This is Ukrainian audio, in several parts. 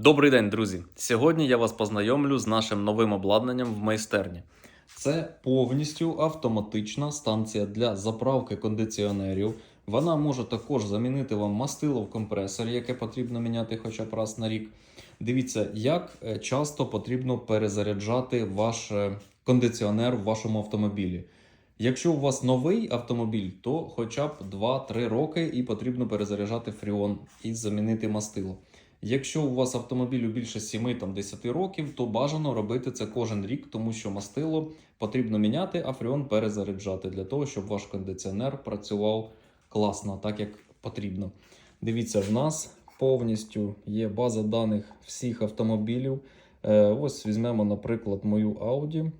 Добрий день, друзі! Сьогодні я вас познайомлю з нашим новим обладнанням в майстерні. Це повністю автоматична станція для заправки кондиціонерів. Вона може також замінити вам мастило в компресорі, яке потрібно міняти хоча б раз на рік. Дивіться, як е, часто потрібно перезаряджати ваш е, кондиціонер в вашому автомобілі. Якщо у вас новий автомобіль, то хоча б 2-3 роки і потрібно перезаряджати фріон і замінити мастило. Якщо у вас автомобілю більше 7-10 років, то бажано робити це кожен рік, тому що мастило потрібно міняти, а фріон перезаряджати для того, щоб ваш кондиціонер працював класно, так як потрібно. Дивіться, в нас повністю є база даних всіх автомобілів. Е, ось візьмемо, наприклад, мою Audi.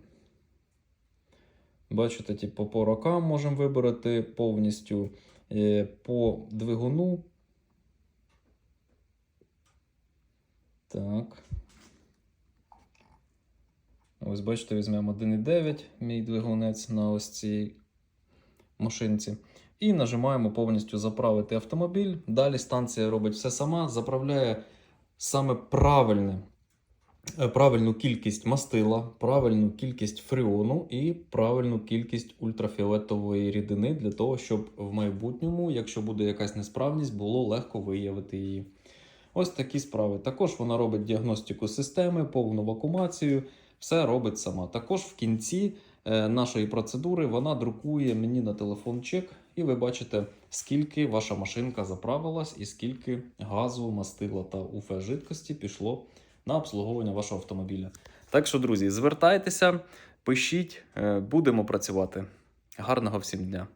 Бачите, типу, по рокам можемо вибрати повністю е, по двигуну. Так. Ось бачите, візьмемо 1,9 мій двигунець на ось цій машинці. І нажимаємо повністю заправити автомобіль. Далі станція робить все сама, заправляє саме правильне, е, правильну кількість мастила, правильну кількість фреону і правильну кількість ультрафіолетової рідини для того, щоб в майбутньому, якщо буде якась несправність, було легко виявити її. Ось такі справи. Також вона робить діагностику системи, повну вакуумацію, все робить сама. Також в кінці е, нашої процедури вона друкує мені на телефон чек, і ви бачите, скільки ваша машинка заправилась і скільки газу, мастила та УФ жидкості пішло на обслуговування вашого автомобіля. Так що, друзі, звертайтеся, пишіть, е, будемо працювати. Гарного всім дня!